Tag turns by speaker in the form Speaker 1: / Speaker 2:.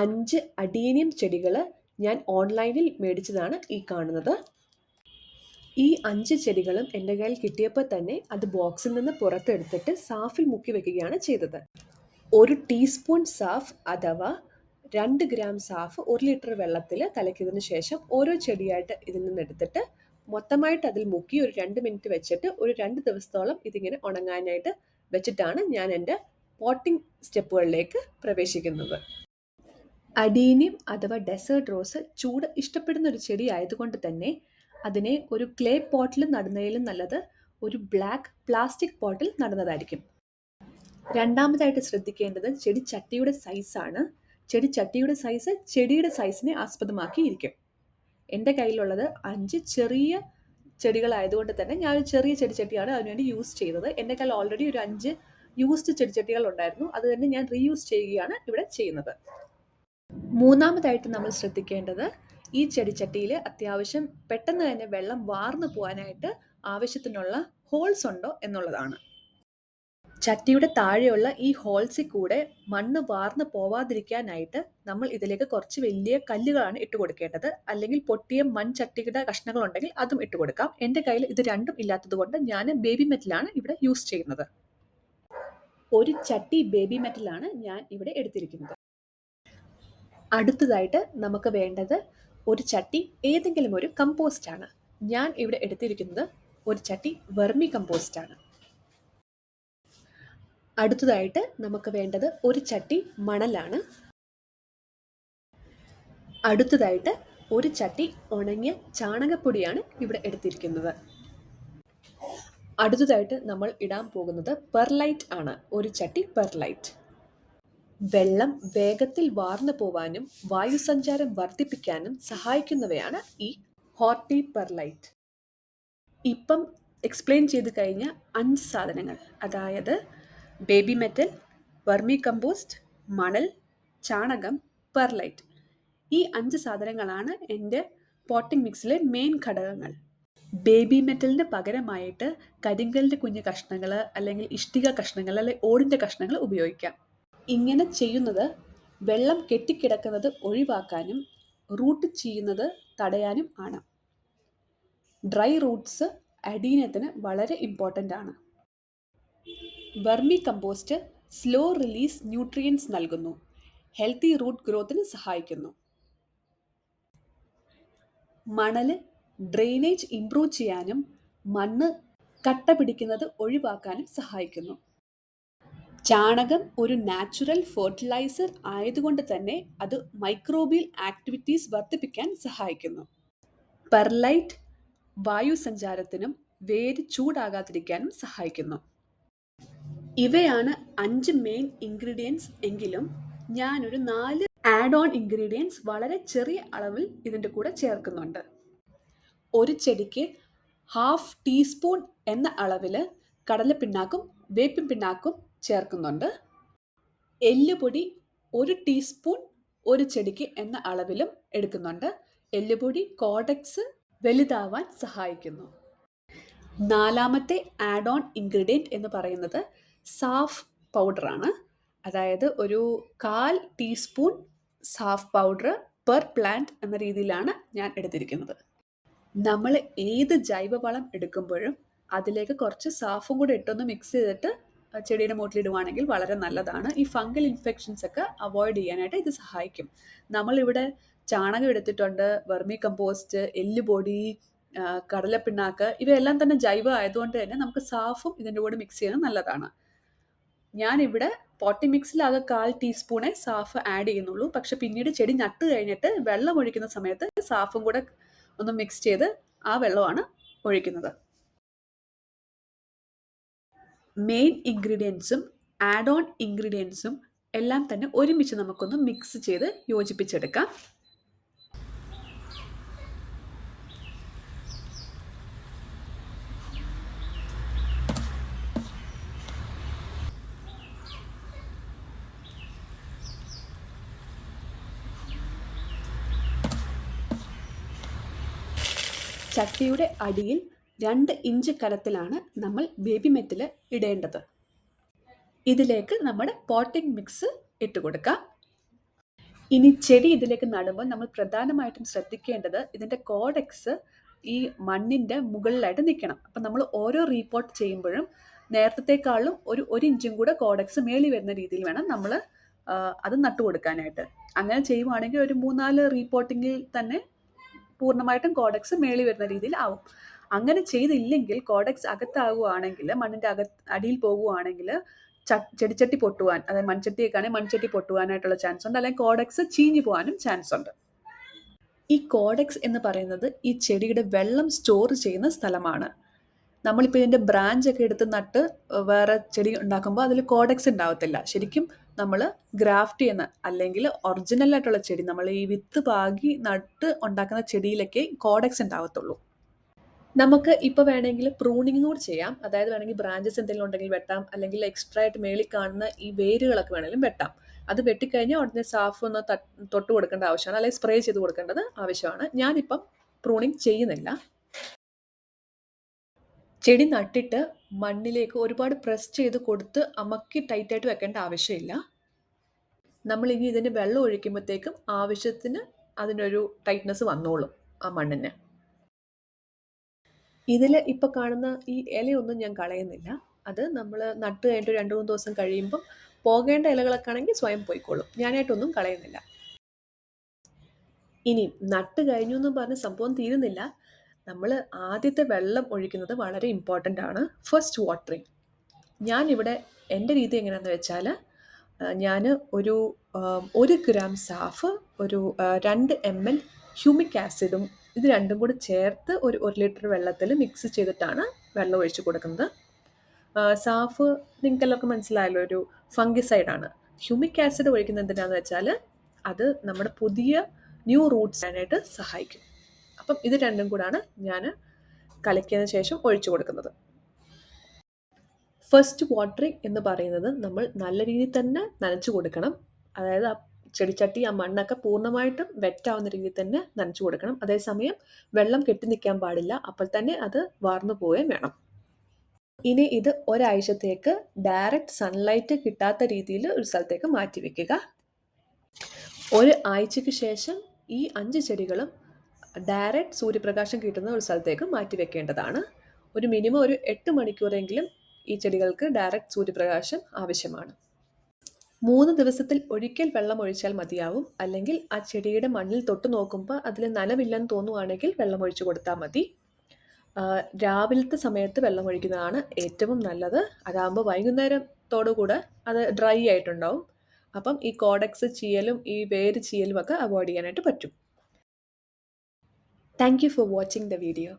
Speaker 1: അഞ്ച് അഡീനിയം ചെടികൾ ഞാൻ ഓൺലൈനിൽ മേടിച്ചതാണ് ഈ കാണുന്നത്. ഈ അഞ്ച് ചെടികളും എന്റെ കയ്യിൽ കിട്ടിയപ്പോൾ തന്നെ അത് ബോക്സിൽ നിന്ന് പുറത്തെടുത്തിട്ട് സാഫിൽ മുക്കി വെക്കുകയാണ് ചെയ്തത്. ഒരു ടീസ്പൂൺ സാഫ് അഥവാ രണ്ട് ഗ്രാം സാഫ് ഒരു ലിറ്റർ വെള്ളത്തിൽ കലക്കിയതിന് ശേഷം ഓരോ ചെടിയായിട്ട് ഇതിൽ നിന്ന് എടുത്തിട്ട് മൊത്തമായിട്ട് അതിൽ മുക്കി ഒരു രണ്ട് മിനിറ്റ് വെച്ചിട്ട് ഒരു രണ്ട് ദിവസത്തോളം ഇതിങ്ങനെ ഉണങ്ങാനായിട്ട് വെച്ചിട്ടാണ് ഞാൻ എന്റെ പോട്ടിംഗ് സ്റ്റെപ്പുകളിലേക്ക് പ്രവേശിക്കുന്നത്. അഡീനിയം അഥവാ ഡെസേർട്ട് റോസ് ചൂട് ഇഷ്ടപ്പെടുന്ന ഒരു ചെടി ആയതുകൊണ്ട് തന്നെ അതിനെ ഒരു ക്ലേ പോട്ടിൽ നടുന്നതിലും നല്ലത് ഒരു ബ്ലാക്ക് പ്ലാസ്റ്റിക് പോട്ടിൽ നടുന്നതായിരിക്കും. രണ്ടാമതായിട്ട് ശ്രദ്ധിക്കേണ്ടത് ചെടി ചട്ടിയുടെ സൈസാണ് ചെടി ചട്ടിയുടെ സൈസ് ചെടിയുടെ സൈസിനെ ആസ്പദമാക്കിയിരിക്കും. എന്റെ കയ്യിലുള്ളത് അഞ്ച് ചെറിയ ചെടികളായതുകൊണ്ട് തന്നെ ഞാൻ ഒരു ചെറിയ ചെടിച്ചട്ടിയാണ് അതിനുവേണ്ടി യൂസ് ചെയ്തത്. എന്റെ കയ്യിൽ ഓൾറെഡി ഒരു അഞ്ച് യൂസ്ഡ് ചെടിച്ചട്ടികൾ ഉണ്ടായിരുന്നു അത് തന്നെ ഞാൻ റീയൂസ് ചെയ്യുകയാണ് ഇവിടെ ചെയ്യുന്നത്. മൂന്നാമതായിട്ട് നമ്മൾ ശ്രദ്ധിക്കേണ്ടത് ഈ ചെടിച്ചട്ടിയിൽ അത്യാവശ്യം പെട്ടെന്ന് തന്നെ വെള്ളം വാർന്നു പോകാനായിട്ട് ആവശ്യത്തിനുള്ള ഹോൾസ് ഉണ്ടോ എന്നുള്ളതാണ്. ചട്ടിയുടെ താഴെയുള്ള ഈ ഹോൾസിൽ കൂടെ മണ്ണ് വാർന്നു പോവാതിരിക്കാനായിട്ട് നമ്മൾ ഇതിലേക്ക് കുറച്ച് വലിയ കല്ലുകളാണ് ഇട്ട് കൊടുക്കേണ്ടത്. അല്ലെങ്കിൽ പൊട്ടിയ മൺചട്ടിയുടെ കഷ്ണങ്ങൾ ഉണ്ടെങ്കിൽ അതും ഇട്ട് കൊടുക്കാം. എന്റെ കയ്യിൽ ഇത് രണ്ടും ഇല്ലാത്തത് കൊണ്ട് ഞാൻ ബേബി മെറ്റലാണ് ഇവിടെ യൂസ് ചെയ്യുന്നത്. ഒരു ചട്ടി ബേബി മെറ്റലാണ് ഞാൻ ഇവിടെ എടുത്തിരിക്കുന്നത്. അടുത്തതായിട്ട് നമുക്ക് വേണ്ടത് ഒരു ചട്ടി ഏതെങ്കിലും ഒരു കമ്പോസ്റ്റ് ആണ്. ഞാൻ ഇവിടെ എടുത്തിരിക്കുന്നത് ഒരു ചട്ടി വെർമി കമ്പോസ്റ്റ് ആണ്. അടുത്തതായിട്ട് നമുക്ക് വേണ്ടത് ഒരു ചട്ടി മണലാണ്. അടുത്തതായിട്ട് ഒരു ചട്ടി ഉണങ്ങിയ ചാണകപ്പൊടിയാണ് ഇവിടെ എടുത്തിരിക്കുന്നത്. അടുത്തതായിട്ട് നമ്മൾ ഇടാൻ പോകുന്നത് പെർലൈറ്റ് ആണ്. ഒരു ചട്ടി പെർലൈറ്റ് വെള്ളം വേഗത്തിൽ വാർന്നു പോവാനും വായുസഞ്ചാരം വർദ്ധിപ്പിക്കാനും സഹായിക്കുന്നവയാണ് ഈ ഹോർട്ടി പെർലൈറ്റ് ഇപ്പം എക്സ്പ്ലെയിൻ ചെയ്ത് കഴിഞ്ഞ അഞ്ച് സാധനങ്ങൾ അതായത് ബേബി മെറ്റൽ വെർമി കമ്പോസ്റ്റ് മണൽ ചാണകം പെർലൈറ്റ് ഈ അഞ്ച് സാധനങ്ങളാണ് എന്റെ പോട്ടിംഗ് മിക്സിലെ മെയിൻ ഘടകങ്ങൾ. ബേബി മെറ്റലിന് പകരമായിട്ട് കരിങ്കലിന്റെ കുഞ്ഞു കഷ്ണങ്ങൾ അല്ലെങ്കിൽ ഇഷ്ടിക കഷ്ണങ്ങൾ അല്ലെങ്കിൽ ഓടിന്റെ കഷ്ണങ്ങൾ ഉപയോഗിക്കാം. ഇങ്ങനെ ചെയ്യുന്നത് വെള്ളം കെട്ടിക്കിടക്കുന്നത് ഒഴിവാക്കാനും റൂട്ട് ചെയ്യുന്നത് തടയാനും ആണ്. ഡ്രൈ റൂട്ട്സ് അഡീനത്തിന് വളരെ ഇമ്പോർട്ടന്റ് ആണ്. Vermicompost slow release nutrients നൽകുന്നു. ഹെൽത്തി റൂട്ട് ഗ്രോത്തിന് സഹായിക്കുന്നു. മണൽ ഡ്രെയിനേജ് ഇംപ്രൂവ് ചെയ്യാനും മണ്ണ് കട്ട പിടിക്കുന്നത് ഒഴിവാക്കാനും സഹായിക്കുന്നു. ചാണകം ഒരു നാച്ചുറൽ ഫെർട്ടിലൈസർ ആയതുകൊണ്ട് തന്നെ അത് മൈക്രോബിയൽ ആക്ടിവിറ്റീസ് വർദ്ധിപ്പിക്കാൻ സഹായിക്കുന്നു. പെർലൈറ്റ് വായു സഞ്ചാരത്തിനും വേര് ചൂടാകാതിരിക്കാനും സഹായിക്കുന്നു. ഇവയാണ് അഞ്ച് മെയിൻ ഇൻഗ്രീഡിയൻസ് എങ്കിലും ഞാനൊരു നാല് ആഡ് ഓൺ ഇൻഗ്രീഡിയൻസ് വളരെ ചെറിയ അളവിൽ ഇതിന്റെ കൂടെ ചേർക്കുന്നുണ്ട്. ഒരു ചെടിക്ക് ഹാഫ് ടീസ്പൂൺ എന്ന അളവിൽ കടലപ്പിണ്ണാക്കും വേപ്പിൻ പിണ്ണാക്കും ചേർക്കുന്നുണ്ട്. എല്ലുപൊടി ഒരു ടീസ്പൂൺ ഒരു ചെടിക്ക് എന്ന അളവിലും എടുക്കുന്നുണ്ട്. എല്ലുപൊടി കോഡക്സ് വലുതാവാൻ സഹായിക്കുന്നു. നാലാമത്തെ ആഡ് ഓൺ ഇൻഗ്രീഡിയന്റ് എന്ന് പറയുന്നത് സാഫ് പൗഡറാണ് അതായത് ഒരു കാൽ teaspoon Saaf powder per plant എന്ന രീതിയിലാണ് ഞാൻ എടുത്തിരിക്കുന്നത്. നമ്മൾ ഏത് ജൈവവളം എടുക്കുമ്പോഴും അതിലേക്ക് കുറച്ച് സാഫും കൂടെ ഇട്ടൊന്ന് മിക്സ് ചെയ്തിട്ട് ചെടിയുടെ മൂട്ടിലിടുവാണെങ്കിൽ വളരെ നല്ലതാണ്. ഈ ഫംഗൽ ഇൻഫെക്ഷൻസ് ഒക്കെ അവോയ്ഡ് ചെയ്യാനായിട്ട് ഇത് സഹായിക്കും. നമ്മളിവിടെ ചാണകം എടുത്തിട്ടുണ്ട് വെർമി കമ്പോസ്റ്റ് എല്ലുപൊടി കടലപ്പിണ്ണാക്ക് ഇവയെല്ലാം തന്നെ ജൈവ ആയതുകൊണ്ട് തന്നെ നമുക്ക് സാഫും ഇതിന്റെ കൂടെ മിക്സ് ചെയ്യുന്നത് നല്ലതാണ്. ഞാനിവിടെ പോട്ടി മിക്സിൽ ആകെ കാൽ ടീസ്പൂണെ സാഫ് ആഡ് ചെയ്യുന്നുള്ളൂ. പക്ഷെ പിന്നീട് ചെടി നട്ട് കഴിഞ്ഞിട്ട് വെള്ളം ഒഴിക്കുന്ന സമയത്ത് സാഫും കൂടെ ഒന്ന് മിക്സ് ചെയ്ത് ആ വെള്ളമാണ് ഒഴിക്കുന്നത്. മെയിൻ ഇൻഗ്രീഡിയൻസും ആഡ് ഓൺ ഇൻഗ്രീഡിയൻസും എല്ലാം തന്നെ ഒരുമിച്ച് നമുക്കൊന്ന് മിക്സ് ചെയ്ത് യോജിപ്പിച്ചെടുക്കാം. ചട്ടിയുടെ അടിയിൽ രണ്ട് ഇഞ്ച് കനത്തിലാണ് നമ്മൾ ബേബി മെറ്റൽ ഇടേണ്ടത്. ഇതിലേക്ക് നമ്മുടെ പോട്ടിംഗ് മിക്സ് ഇട്ട് കൊടുക്കാം. ഇനി ചെടി ഇതിലേക്ക് നടുമ്പോൾ നമ്മൾ പ്രധാനമായിട്ടും ശ്രദ്ധിക്കേണ്ടത് ഇതിന്റെ കോഡെക്സ് ഈ മണ്ണിന്റെ മുകളിലായിട്ട് നിൽക്കണം. അപ്പം നമ്മൾ ഓരോ റീപോർട്ട് ചെയ്യുമ്പോഴും നേരത്തേക്കാളും ഒരു ഒരു ഇഞ്ചും കൂടെ കോഡെക്സ് മേളി വരുന്ന രീതിയിൽ വേണം നമ്മൾ അത് നട്ടു കൊടുക്കാനായിട്ട്. അങ്ങനെ ചെയ്യുവാണെങ്കിൽ ഒരു മൂന്നാൽ റീപോർട്ടിങ്ങിൽ തന്നെ പൂർണമായിട്ടും കോഡെക്സ് മേളി വരുന്ന രീതിയിൽ ആവും. അങ്ങനെ ചെയ്തില്ലെങ്കിൽ കോഡക്സ് അകത്താവുകയാണെങ്കിൽ മണ്ണിന്റെ അക അടിയിൽ പോകുകയാണെങ്കിൽ ചെടിച്ചട്ടി പൊട്ടുവാൻ അതായത് മൺചട്ടിയൊക്കെ ആണെങ്കിൽ മൺചട്ടി പൊട്ടുവാനായിട്ടുള്ള ചാൻസ് ഉണ്ട്. അല്ലെങ്കിൽ കോഡക്സ് ചീഞ്ഞു പോകാനും ചാൻസ് ഉണ്ട്. ഈ കോഡക്സ് എന്ന് പറയുന്നത് ഈ ചെടിയുടെ വെള്ളം സ്റ്റോർ ചെയ്യുന്ന സ്ഥലമാണ്. നമ്മളിപ്പോൾ ഇതിന്റെ ബ്രാഞ്ച് ഒക്കെ എടുത്ത് നട്ട് വേറെ ചെടി ഉണ്ടാക്കുമ്പോൾ അതിൽ കോഡക്സ് ഉണ്ടാവത്തില്ല. ശരിക്കും നമ്മൾ ഗ്രാഫ്റ്റ് ചെയ്യുന്ന അല്ലെങ്കിൽ ഒറിജിനലായിട്ടുള്ള ചെടി നമ്മൾ ഈ വിത്ത് പാകി നട്ട് ഉണ്ടാക്കുന്ന ചെടിയിലൊക്കെ കോഡക്സ് ഉണ്ടാവത്തുള്ളൂ. നമുക്ക് ഇപ്പോൾ വേണമെങ്കിൽ പ്രൂണിങ് കൂടി ചെയ്യാം. അതായത് വേണമെങ്കിൽ ബ്രാഞ്ചസ് എന്തെങ്കിലും ഉണ്ടെങ്കിൽ വെട്ടാം. അല്ലെങ്കിൽ എക്സ്ട്രാ ആയിട്ട് മേളിൽ കാണുന്ന ഈ വേരുകളൊക്കെ വേണമെങ്കിലും വെട്ടാം. അത് വെട്ടിക്കഴിഞ്ഞാൽ ഉടനെ സാഫ് ഒന്ന് തൊട്ട് കൊടുക്കേണ്ട ആവശ്യമാണ്. അല്ലെങ്കിൽ സ്പ്രേ ചെയ്ത് കൊടുക്കേണ്ടത് ആവശ്യമാണ്. ഞാനിപ്പം പ്രൂണിങ് ചെയ്യുന്നില്ല. ചെടി നട്ടിട്ട് മണ്ണിലേക്ക് ഒരുപാട് പ്രസ് ചെയ്ത് കൊടുത്ത് അമക്കി ടൈറ്റായിട്ട് വെക്കേണ്ട ആവശ്യമില്ല. നമ്മൾ ഇനി ഇതിന് വെള്ളം ഒഴിക്കുമ്പോഴത്തേക്കും ആവശ്യത്തിന് അതിനൊരു ടൈറ്റ്നസ് വന്നോളും ആ മണ്ണിന്. ഇതിൽ ഇപ്പോൾ കാണുന്ന ഈ ഇലയൊന്നും ഞാൻ കളയുന്നില്ല. അത് നമ്മൾ നട്ട് കഴിഞ്ഞിട്ട് രണ്ട് മൂന്ന് ദിവസം കഴിയുമ്പം പോകേണ്ട ഇലകളൊക്കെ ആണെങ്കിൽ സ്വയം പോയിക്കോളും. ഞാനായിട്ടൊന്നും കളയുന്നില്ല. ഇനി നട്ട് കഴിഞ്ഞു എന്ന് പറഞ്ഞ് സംഭവം തീരുന്നില്ല. നമ്മൾ ആദ്യത്തെ വെള്ളം ഒഴിക്കുന്നത് വളരെ ഇമ്പോർട്ടന്റ് ആണ്. ഫസ്റ്റ് വാട്ടറിങ് ഞാനിവിടെ എന്റെ രീതി എങ്ങനെയാണെന്ന് വെച്ചാൽ ഞാൻ ഒരു ഒരു ഗ്രാം സാഫ് ഒരു രണ്ട് എം എൽ ഹ്യൂമിക് ആസിഡും ഇത് രണ്ടും കൂടി ചേർത്ത് ഒരു ഒരു ലിറ്റർ വെള്ളത്തിൽ മിക്സ് ചെയ്തിട്ടാണ് വെള്ളം ഒഴിച്ചു കൊടുക്കുന്നത്. സാഫ് നിങ്ങൾക്ക് എല്ലാവർക്കും മനസ്സിലായല്ലോ ഒരു ഫംഗിസൈഡാണ് ഹ്യൂമിക് ആസിഡ് ഒഴിക്കുന്നത് എന്തിനാണെന്ന് വെച്ചാൽ അത് നമ്മുടെ പുതിയ ന്യൂ റൂട്ട്സ് ആയിട്ട് സഹായിക്കും. അപ്പം ഇത് രണ്ടും കൂടാണ് ഞാൻ കലക്കിയതിന് ശേഷം ഒഴിച്ചു കൊടുക്കുന്നത്. ഫസ്റ്റ് വാട്ടറിങ് എന്ന് പറയുന്നത് നമ്മൾ നല്ല രീതിയിൽ തന്നെ നനച്ചു കൊടുക്കണം. അതായത് ആ ചെടിച്ചട്ടി ആ മണ്ണൊക്കെ പൂർണമായിട്ടും വെറ്റാവുന്ന രീതിയിൽ തന്നെ നനച്ചു കൊടുക്കണം. അതേസമയം വെള്ളം കെട്ടി നിൽക്കാൻ പാടില്ല. അപ്പോൾ തന്നെ അത് വാർന്നു പോവുകയും വേണം. ഇനി ഇത് ഒരാഴ്ചത്തേക്ക് ഡയറക്റ്റ് സൺലൈറ്റ് കിട്ടാത്ത രീതിയിൽ ഒരു സ്ഥലത്തേക്ക് മാറ്റി വെക്കുക. ഒരു ആഴ്ചയ്ക്ക് ശേഷം ഈ അഞ്ച് ചെടികളും ഡയറക്റ്റ് സൂര്യപ്രകാശം കിട്ടുന്ന ഒരു സ്ഥലത്തേക്ക് മാറ്റി വെക്കേണ്ടതാണ്. ഒരു മിനിമം ഒരു എട്ട് മണിക്കൂറെങ്കിലും ഈ ചെടികൾക്ക് ഡയറക്റ്റ് സൂര്യപ്രകാശം ആവശ്യമാണ്. മൂന്ന് ദിവസത്തിൽ ഒരിക്കൽ വെള്ളം ഒഴിച്ചാൽ മതിയാവും. അല്ലെങ്കിൽ ആ ചെടിയുടെ മണ്ണിൽ തൊട്ട് നോക്കുമ്പോൾ അതിൽ നനവില്ലെന്ന് തോന്നുവാണെങ്കിൽ വെള്ളം ഒഴിച്ചു കൊടുത്താൽ മതി. രാവിലത്തെ സമയത്ത് വെള്ളം ഒഴിക്കുന്നതാണ് ഏറ്റവും നല്ലത്. അതാകുമ്പോൾ വൈകുന്നേരത്തോടുകൂടെ അത് ഡ്രൈ ആയിട്ടുണ്ടാവും. അപ്പം ഈ കോഡക്സ് ചീയലും ഈ വേര് ചീയലും ഒക്കെ അവോയ്ഡ് ചെയ്യാനായിട്ട് പറ്റും. Thank you for watching the video.